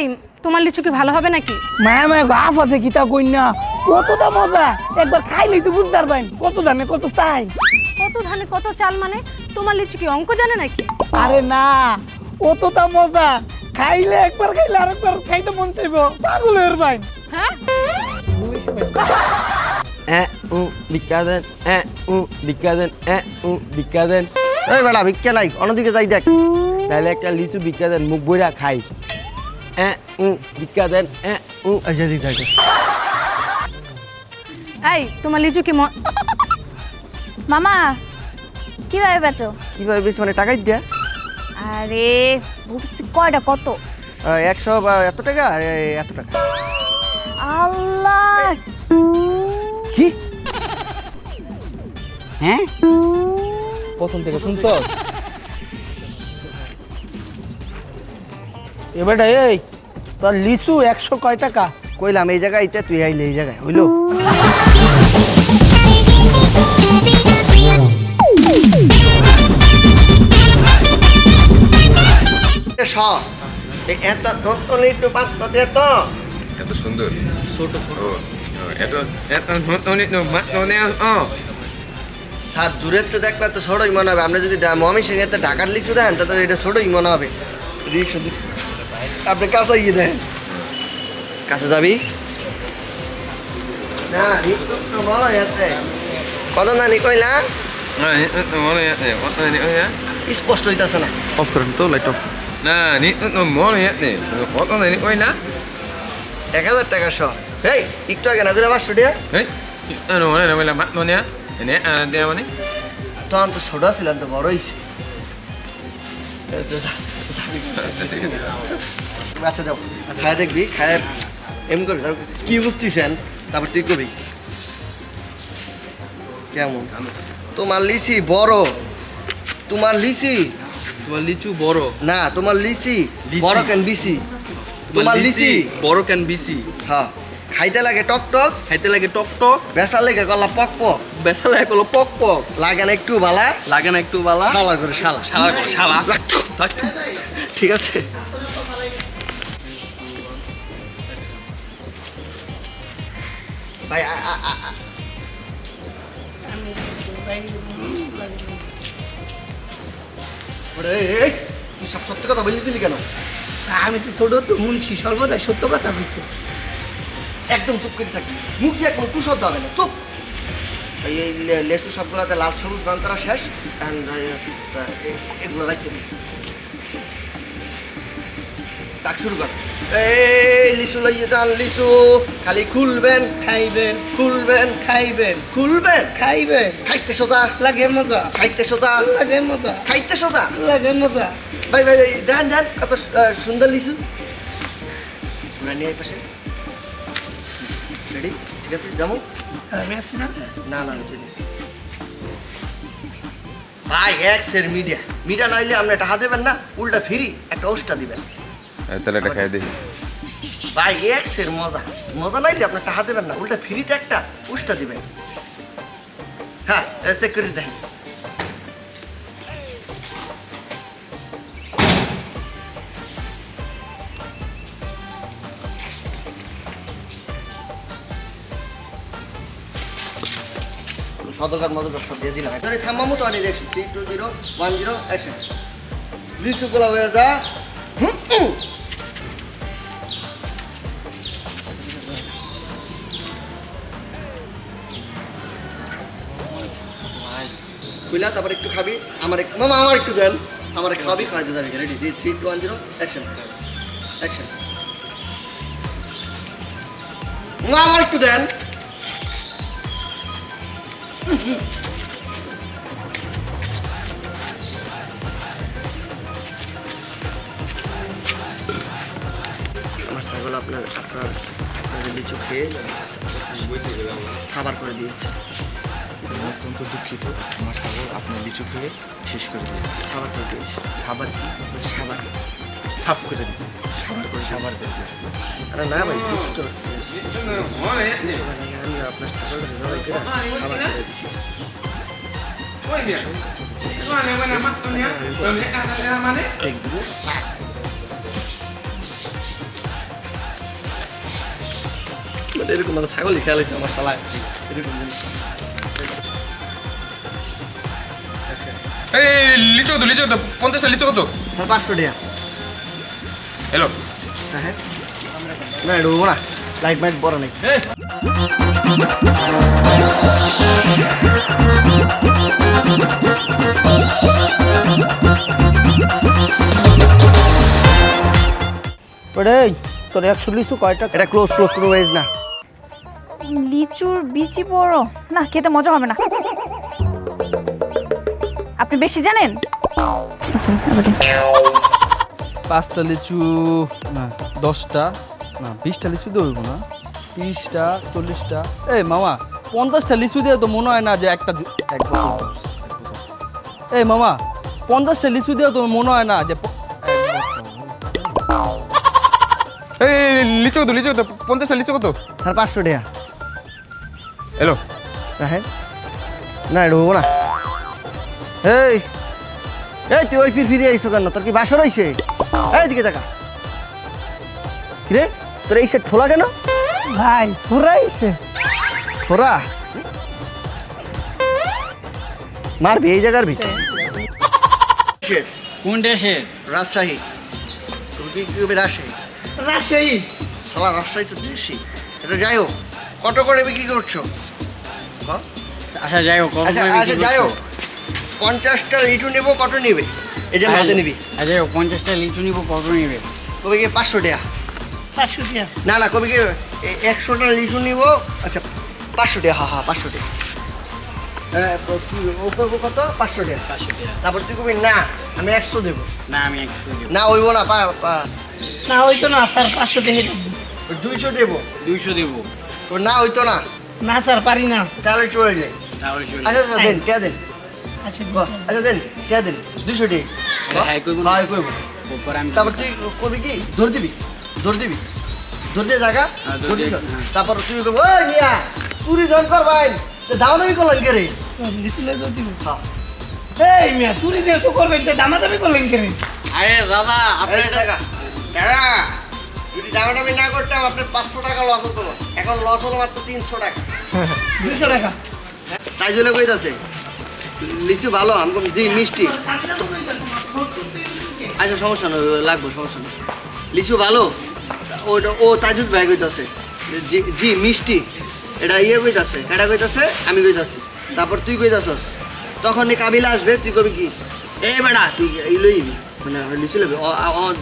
এই তোমার লিচু কি ভালো হবে নাকি? মায়া মায়া গো আফ আছে কিতা কই না। কতটা মজা! একবার খাইলেই তো বুঝতে পারবেন। কত দামে কত চাই কত ধানে কত চাল মানে? তোমার লিচু কি অঙ্ক জানে নাকি? আরে না অতটা মজা! খাইলে একবার খাইলে আরেকবার খাইতে মন চাইব। পাগল হয়ে ভাই হ্যাঁ? এ উ ভিক্ষা দেন। এ উ ভিক্ষা দেন। এ উ ভিক্ষা দেন। এই বেটা ভিক্ষা নাই। অন্যদিকে যাই দেখ। তাহলে একটা লিচু ভিক্ষা দেন মুখ বইরা খাই। এ উ ভিক্ষা দেন এ উ আচ্ছা ঠিক এই তোমার লিচু কি ম- মামা কীভাবে বেচো কীভাবে বেশি মানে টাকাই দিয়া। আরে বুঝছি কয়টা কত? একশো বা এত টাকা? আর এত টাকা। আল্লাহ! কি? হ্যাঁ? প্রথম থেকে শুনছ এবারটা এই তোর লিচু একশো কয় টাকা? কইলাম এই জায়গায় এটা তুই আইলে এই জায়গায় হইল? এত পাঁচ এত এত সুন্দর। ছোট ছোট। এত এত নতুন নতুন ও। সাত দূরের তো দেখলে তো ছোটই মনে হবে। আপনি যদি মমি সিং এতে ঢাকার লিচু দেন তাহলে এটা ছোটই মনে হবে। রিক্সা আপনি কাছে গিয়ে দেন? কাছে যাবি? না তো যাচ্ছে কত নানি কইলা? কত নি ওয়া স্পষ্ট হইতাছে না। অফ করুন তো লাইট অফ না নি তো মনে আছে কত নি কই না এক হাজার টাকা শ। এই একটু আগে না পাঁচশো টাকা এই মনে না বলে মাত নে নে আ দে মানে? তখন তো ছোট ছিলাম তো বড় হয়েছে আচ্ছা দাও খায় দেখবি খায় এম করবি তারপর কি বুঝতেছেন তারপর তুই করবি কেমন? তোমার লিচি বড়। তোমার লিচি? তোমার লিচু বড়। না তোমার লিচি। বড় কেন বিসি তোমার লিচি বড় ক্যান বিসি হ্যাঁ খাইতে লাগে টক টক। খাইতে লাগে টক টক। বেসা লেগে গলা পক পক। বেসা লাগে হলো পক পক। লাগে না একটু বালা। লাগে না একটু বালা। শালা করে শালা। শালা করে শালা। ঠিক আছে। ভাই তুই সব সত্য কথা বলে দিলি কেন? আমি তো ছোট তো মুন্সি সর্বদা সত্য কথা বলতো। একদম চুপ করে থাকি মুখ দিয়ে টু শব্দ হবে না চুপ। এই লেসু সবগুলোতে লাল সবুজ রং করা শেষ। And, এগুলো রাখতে কাজ শুরু কর। এই লিচু লইয়ে যান লিচু খালি খুলবেন খাইবেন খুলবেন খাইবেন। খুলবেন? খাইবেন। খাইতে সোজা। লাগে মজা। খাইতে সোজা। লাগে মজা। খাইতে সোজা। লাগে মজা। ভাই ভাই ভাই কত সুন্দর লিচু নিয়ে পাশে। রেডি ঠিক আছে? যাব? আমি না? না না না। ভাই এক্সের মিডিয়া। মিডিয়া নাইলে আপনি টাকা দেবেন না উল্টা ফ্রি একটা ওষটা দিবেন। তাহলে এটা খাই দেখি ভাই এক্সের মজা। মজা নাইলে আপনি টাকা দেবেন না, উল্টা ফ্রিতে একটা উষ্টা দিবেন। হ্যাঁ চেক করে দেখেন সদকার মদকার সব দিয়ে দিলাম। এবারে থামামো তো আনি দেখছি। Three two zero one zero action লিচুগুলো হয়ে যা। কইলা, তারপর একটু খাবি, আমার একটু মামা, আমার একটু দেন। আমার খাবি খাওয়াইতে যাবি। Ready three two one zero action action মামা আমার একটু দেন। আমার ছাগল আপনার আপনার লিচু খেয়ে খাবার করে দিয়েছে। অত্যন্ত দুঃখিত। আমার ছাগল আপনার লিচু খেয়ে শেষ করে দিয়েছে। খাবার করে দিয়েছে। সাবার কি? সাবার। সাফ করে দিয়েছে। সাবার করে সাবার করে দিয়েছে। আরে না ভাই। আমি আপনার ছাগল জবাই করে করে দিয়েছি এরকম মানে ছাগলই খেয়াল আমার শালায়। এরকম। এই লিচু কত লিচু কত? পঞ্চাশটা লিচু কত? স্যার পাঁচশো টাকা। হ্যাঁ না এটা হব না। লাইট মাইট বড় নেই। ওরে তোর একশো লিচু কয়টা এটা ক্লোজ ক্লোজ কোনো ওয়েজ না। লিচুর বিচি বড়। না খেতে মজা হবে না। আপনি বেশি জানেন? পাঁচটা লিচু না দশটা না বিশটা লিচু হইব না। তিরিশটা চল্লিশটা। এই মামা পঞ্চাশটা লিচু দিয়ে তো মনে হয় না যে একটা। এই মামা পঞ্চাশটা লিচু দিয়ে তো মনে হয় না যে এই লিচু কত লিচু কত? পঞ্চাশটা লিচু কত? স্যার পাঁচশো টাকা। এলো হ্যাঁ না এটা না। এই এই তুই ওই ফির ফিরে আইসো কেন? তোর কি বাসর হইছে? এই দিকে দেখা রে তোর এই সেট খোলা কেন? ভাই ঘুরাইছে খোরা মারবি এই জায়গার ভিতরে। কোন দেশের রাজশাহী। তুমি কি রাজশাহী? রাজশাহী। শালা রাজশাহী তো দেশি। এটা যাই হোক কত করে বিক্রি করছ? ক? আচ্ছা যাই হোক আচ্ছা করে আচ্ছা যাই হোক। পঞ্চাশটা লিটু নেব কত নেবে? এই যে মাঝে নিবি। আচ্ছা পঞ্চাশটা লিচু নিবো কত নিবে? কবে গিয়ে পাঁচশো টাকা। পাঁচশো টাকা। না না কবি কি একশোটা লিচু নিব আচ্ছা পাঁচশো টাকা হ্যাঁ হ্যাঁ পাঁচশো টাকা। হ্যাঁ, ও কত? পাঁচশো টাকা। পাঁচশো টাকা। তারপর তুই কবি না আমি একশো দেবো। না আমি একশো দেবো। না ওইব না পা পা- না হইতো না স্যার পাঁচশো টাকা দুইশো দেবো। দুইশো দেবো। তো না হইতো না। না স্যার পারি না। তাহলে চলে তাহলে আচ্ছা আচ্ছা দেন কে দেন? আচ্ছা আচ্ছা দেন কে দেন? দুশো টাকা হ্যাঁ, কইবো। না? হ্যাঁ কইব তারপর তুই করবি কি? ধর দিবি ধর দিবি। ধর দিয়ে জায়গা হ্যাঁ। হ্যাঁ। তারপর তুই কইব ওই চুরি জন কর ভাই। দাও দামি করলেন কে রে? দিব। হ্যাঁ। এই মিয়া চুরি দিয়ে তো করবেন তো দামাদামি করলেন কেন আরে দাদা আপনি টাকা টাকা যদি দামাদামি না করতাম আপনার পাঁচশো টাকা লস হতো। এখন লস হলো মাত্র তিনশো টাকা। দুশো টাকা। তাই জন্য কইতাছে লিচু ভালো আমি কম জি মিষ্টি। আচ্ছা সমস্যা নয়, লাগবো, সমস্যা নেই লিচু ভালো? ওটা ও তাজুদ ভাই কইতাছে জি জি, মিষ্টি। এটা ইয়ে কইতাছে, এটা কইতাছে, আমি কইতাছি। তারপর তুই কইতাছস, তখন এই কাবিলা আসবে, তুই কবি কি? এ বেড়া তুই এই লইবি মানে লিচু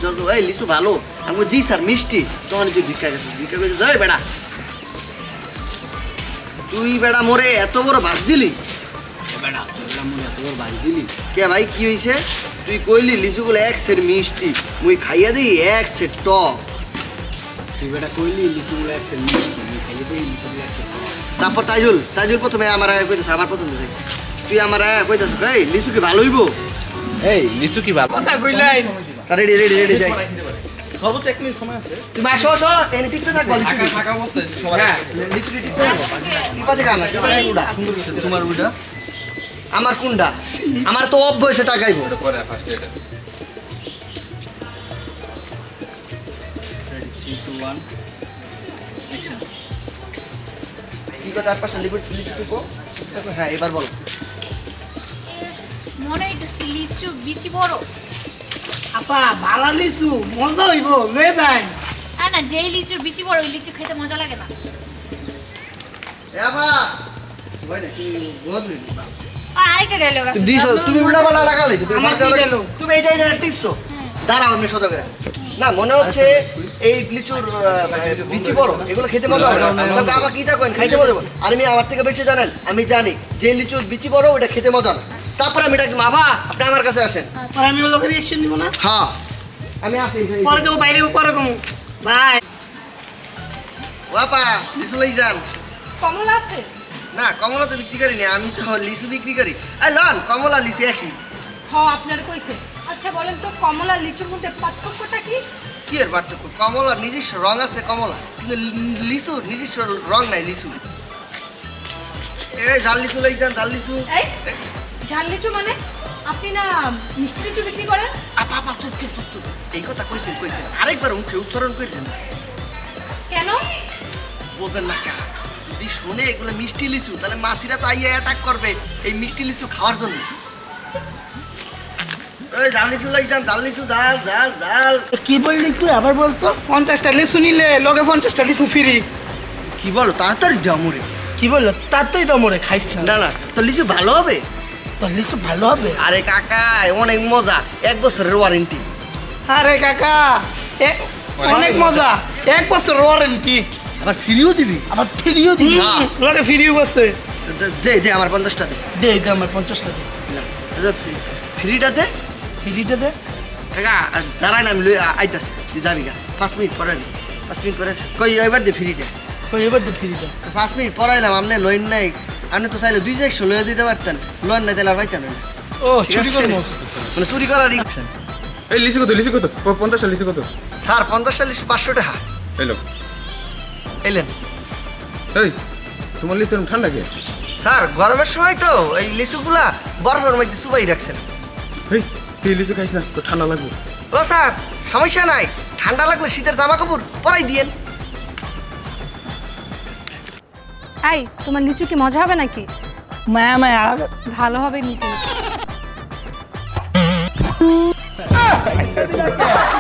যত এই লিচু ভালো। আমি জি স্যার, মিষ্টি। তখন তুই ভিক্ষা গেছিস ভিক্ষা কইছিস এই বেড়া তুই বেড়া মরে এত বড় বাস দিলি? বেটা তোরা মনে এত বাড়ি দিলি কে ভাই কি হইছে তুই কইলি লিচুগুলো এক সের মিষ্টি মুই খাইয়া দিই এক সের টক তুই বেটা কইলি লিচুগুলো মিষ্টি খাইয়ে দিই লিচুগুলো একশো তারপর তাইজুল তাইজুল প্রথমে আমার আগে কইতেছে আমার প্রথমে কইতেছে। তুই আমার আগে কইতেছ এই লিচু কি ভালো হইব এই লিচু কি ভালো কথা কইলাই রেডি রেডি রেডি যাই সর্বোচ্চ এক মিনিট সময় আছে তুমি আসো আসো এনে টিকতে থাকবা থাকা থাকা অবস্থায় সবাই হ্যাঁ লিচু টিকতে থাকব টিপা থেকে আনা টিপা থেকে উড়া সুন্দর তোমার ওইটা আমার কোনটা আমার তো অভ্যসে টাকাইবো। কি কথা? পাঁচটা লিচু হ্যাঁ এবার বলো। মনে হইতেছে লিচু বিচি বড়। আপা ভালো লিচু মজা হইব লয়ে যাই। আর না যেই লিচুর বিচি বড় ওই লিচু খেতে মজা লাগে না। এ আপা! কি আরেকটা ডায়লগ আছে। দিছো তুমি উল্টা পাল্টা লাগালে তুমি আমার মাঝে কি লাগা- dialogue? তুমি এই যে টিপছো। দাঁড়াও আমি সদা না মনে হচ্ছে এই লিচুর বিচি বড় এগুলো খেতে মজা হবে না। কি দেখেন খাইতে মজা হবে। আর আমি আমার থেকে বেশি জানেন আমি জানি যে লিচুর বিচি বড় ওটা খেতে মজা না। তারপরে আমি ডাকি মাভা আপনি আমার কাছে আসেন। আমি দিব না? হ্যাঁ। আমি আসি পরে বাইরে পরে কম। বাপা লিচু লই যান। কমলা আছে? না কমলা তো বিক্রি করি না আমি তো লিচু বিক্রি করি। আর লন কমলা লিচু একই। হ আপনার কইছে। আচ্ছা বলেন তো কমলা লিচুর মধ্যে পার্থক্যটা কি? কি এর পার্থক্য? কমলা নিজস্ব রং আছে কমলা কিন্তু লি- লিচু নিজস্ব রং নাই লিচু। এই জাল লিচু লই যান জাল লিচু। এই ঝাল লিচু মানে? আপনি না মিষ্টি লিচু বিক্রি করেন? আপা আপা চুপ চুপ চুপ চুপ। এই কথা কইছেন কইছেন। আরেকবার মুখে উচ্চারণ কইছেন কেন? বোঝেন না কেন। যদি শুনে এগুলো মিষ্টি লিচু তাহলে মাছিরা তো আইয়া অ্যাটাক করবে এই মিষ্টি লিচু খাওয়ার জন্য। ওই জাল লিচু লাগ যান জাল লিচু জাল জাল জাল কি বললি তুই আবার বলতো পঞ্চাশটা লিচু নিলে লগে পঞ্চাশটা লিচু ফ্রি। কি বলো তাড়াতাড়ি যাও মরে। কি বলল? তাতেই তো মরে খাইস না। না না তো লিচু ভালো হবে? তোর লিচু ভালো হবে? আরে কাকা অনেক মজা এক বছরের ওয়ারেন্টি আরে কাকা এ- অনেক মজা। এক বছর ওয়ারেন্টি আবার ফ্রিও দিবি আবার ফ্রিও দিবি। লগে ফ্রিও বসে দে- দে আমার পঞ্চাশটা দে। দে দে আমার পঞ্চাশটা দে। দে, ফ্রি- ফ্রিটা দে। ফ্রিটা দে। কাকা দাঁড়াই না আমি লই আইতাছি তুই যাবি গা। পাঁচ মিনিট পরে। পাঁচ মিনিট পরে। কই এবার দে ফ্রিটা। কই এবার দে ফ্রিটা। পাঁচ মিনিট পরাইলাম আপনি লইন নাই। আপনি তো চাইলে দুই একশো লয়ে দিতে পারতেন। লোন নাই তাহলে আর পাইতেন না। ও চুরি আছে? করব। মানে চুরি করার ই- এই লিচু কত লিচু কত? প- পঞ্চাশটা লিচু কত? স্যার পঞ্চাশ চল্লিশ পাঁচশো টাকা। এলো এলেন। এই তোমার লিচু ঠান্ডা কে? স্যার গরমের সময় তো এই লিচুগুলা বরফের মধ্যে চুবাই রাখছেন। এই তুই লিচু খাইস না তো ঠান্ডা লাগবে। ও স্যার সমস্যা নাই। ঠান্ডা লাগলে শীতের জামা কাপড় পরাই দিয়েন। আই তোমার লিচু কি মজা হবে নাকি? মায়া মায়া। ভালো হবে নিতে।